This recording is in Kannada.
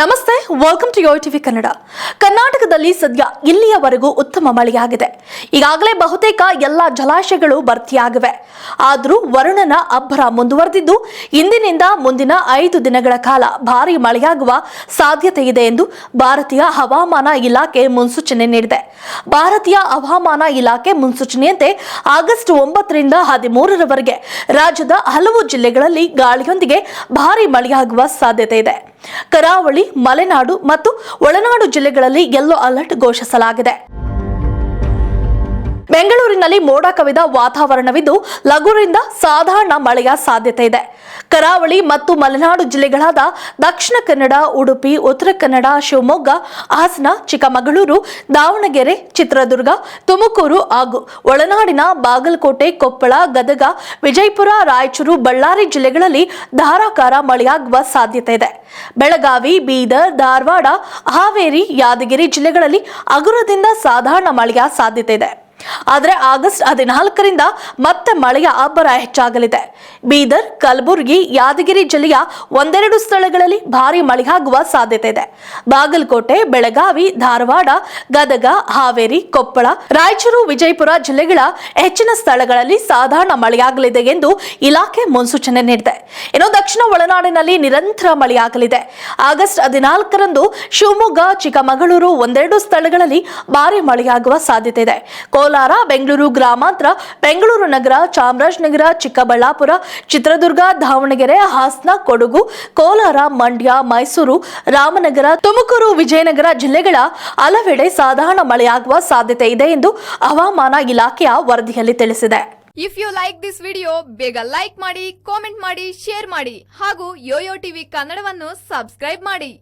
ನಮಸ್ತೆ welcome to Yo TV Kannada ಕರ್ನಾಟಕದಲ್ಲಿ ಸದ್ಯ ಇಲ್ಲಿಯವರೆಗೂ ಉತ್ತಮ ಮಳೆಯಾಗಿದೆ. ಈಗಾಗಲೇ ಬಹುತೇಕ ಎಲ್ಲ ಜಲಾಶಯಗಳು ಭರ್ತಿಯಾಗಿವೆ. ಆದರೂ ವರುಣನ ಅಬ್ಬರ ಮುಂದುವರೆದಿದ್ದು, ಇಂದಿನಿಂದ ಮುಂದಿನ ಐದು ದಿನಗಳ ಕಾಲ ಭಾರಿ ಮಳೆಯಾಗುವ ಸಾಧ್ಯತೆ ಇದೆ ಎಂದು ಭಾರತೀಯ ಹವಾಮಾನ ಇಲಾಖೆ ಮುನ್ಸೂಚನೆ ನೀಡಿದೆ. ಭಾರತೀಯ ಹವಾಮಾನ ಇಲಾಖೆ ಮುನ್ಸೂಚನೆಯಂತೆ ಆಗಸ್ಟ್ ಒಂಬತ್ತರಿಂದ ಹದಿಮೂರರವರೆಗೆ ರಾಜ್ಯದ ಹಲವು ಜಿಲ್ಲೆಗಳಲ್ಲಿ ಗಾಳಿಯೊಂದಿಗೆ ಭಾರಿ ಮಳೆಯಾಗುವ ಸಾಧ್ಯತೆ ಇದೆ. ಕರಾವಳಿ ಮಲೆನಾಡು ಮತ್ತು ಒಳನಾಡು ಜಿಲ್ಲೆಗಳಲ್ಲಿ ಯೆಲ್ಲೋ ಅಲರ್ಟ್ ಘೋಷಿಸಲಾಗಿದೆ. ಬೆಂಗಳೂರಿನಲ್ಲಿ ಮೋಡ ಕವಿದ ವಾತಾವರಣವಿದ್ದು ಲಘುರಿಂದ ಸಾಧಾರಣ ಮಳೆಯ ಸಾಧ್ಯತೆ ಇದೆ. ಕರಾವಳಿ ಮತ್ತು ಮಲೆನಾಡು ಜಿಲ್ಲೆಗಳಾದ ದಕ್ಷಿಣ ಕನ್ನಡ, ಉಡುಪಿ, ಉತ್ತರ ಕನ್ನಡ, ಶಿವಮೊಗ್ಗ, ಹಾಸನ, ಚಿಕ್ಕಮಗಳೂರು, ದಾವಣಗೆರೆ, ಚಿತ್ರದುರ್ಗ, ತುಮಕೂರು ಹಾಗೂ ಒಳನಾಡಿನ ಬಾಗಲಕೋಟೆ, ಕೊಪ್ಪಳ, ಗದಗ, ವಿಜಯಪುರ, ರಾಯಚೂರು, ಬಳ್ಳಾರಿ ಜಿಲ್ಲೆಗಳಲ್ಲಿ ಧಾರಾಕಾರ ಮಳೆಯಾಗುವ ಸಾಧ್ಯತೆ ಇದೆ. ಬೆಳಗಾವಿ, ಬೀದರ್, ಧಾರವಾಡ, ಹಾವೇರಿ, ಯಾದಗಿರಿ ಜಿಲ್ಲೆಗಳಲ್ಲಿ ಹಗುರದಿಂದ ಸಾಧಾರಣ ಮಳೆಯ ಸಾಧ್ಯತೆ ಇದೆ. ಆದರೆ ಆಗಸ್ಟ್ ಹದಿನಾಲ್ಕರಿಂದ ಮತ್ತೆ ಮಳೆಯ ಅಬ್ಬರ ಹೆಚ್ಚಾಗಲಿದೆ. ಬೀದರ್, ಕಲಬುರಗಿ, ಯಾದಗಿರಿ ಜಿಲ್ಲೆಯ ಒಂದೆರಡು ಸ್ಥಳಗಳಲ್ಲಿ ಭಾರಿ ಮಳೆಯಾಗುವ ಸಾಧ್ಯತೆ ಇದೆ. ಬಾಗಲಕೋಟೆ, ಬೆಳಗಾವಿ, ಧಾರವಾಡ, ಗದಗ, ಹಾವೇರಿ, ಕೊಪ್ಪಳ, ರಾಯಚೂರು, ವಿಜಯಪುರ ಜಿಲ್ಲೆಗಳ ಹೆಚ್ಚಿನ ಸ್ಥಳಗಳಲ್ಲಿ ಸಾಧಾರಣ ಮಳೆಯಾಗಲಿದೆ ಎಂದು ಇಲಾಖೆ ಮುನ್ಸೂಚನೆ ನೀಡಿದೆ. ಇನ್ನು ದಕ್ಷಿಣ ಒಳನಾಡಿನಲ್ಲಿ ನಿರಂತರ ಮಳೆಯಾಗಲಿದೆ. ಆಗಸ್ಟ್ ಹದಿನಾಲ್ಕರಂದು ಶಿವಮೊಗ್ಗ, ಚಿಕ್ಕಮಗಳೂರು ಒಂದೆರಡು ಸ್ಥಳಗಳಲ್ಲಿ ಭಾರಿ ಮಳೆಯಾಗುವ ಸಾಧ್ಯತೆ ಇದೆ. ಕೋಲಾರ ಬೆಂಗಳೂರು ಗ್ರಾಮಾಂತರ, ಬೆಂಗಳೂರು ನಗರ, ಚಾಮರಾಜನಗರ, ಚಿಕ್ಕಬಳ್ಳಾಪುರ, ಚಿತ್ರದುರ್ಗ, ದಾವಣಗೆರೆ, ಹಾಸನ, ಕೊಡಗು, ಕೋಲಾರ, ಮಂಡ್ಯ, ಮೈಸೂರು, ರಾಮನಗರ, ತುಮಕೂರು, ವಿಜಯನಗರ ಜಿಲ್ಲೆಗಳ ಹಲವೆಡೆ ಸಾಧಾರಣ ಮಳೆಯಾಗುವ ಸಾಧ್ಯತೆ ಇದೆ ಎಂದು ಹವಾಮಾನ ಇಲಾಖೆಯ ವರದಿಯಲ್ಲಿ ತಿಳಿಸಿದೆ. If you like this video ಬೇಗ ಲೈಕ್ ಮಾಡಿ ಕಾಮೆಂಟ್ ಮಾಡಿ ಶೇರ್ ಮಾಡಿ ಹಾಗೂ ಯೋಯೋ ಟಿವಿ ಕನ್ನಡವನ್ನು ಸಬ್ಸ್ಕ್ರೈಬ್ ಮಾಡಿ.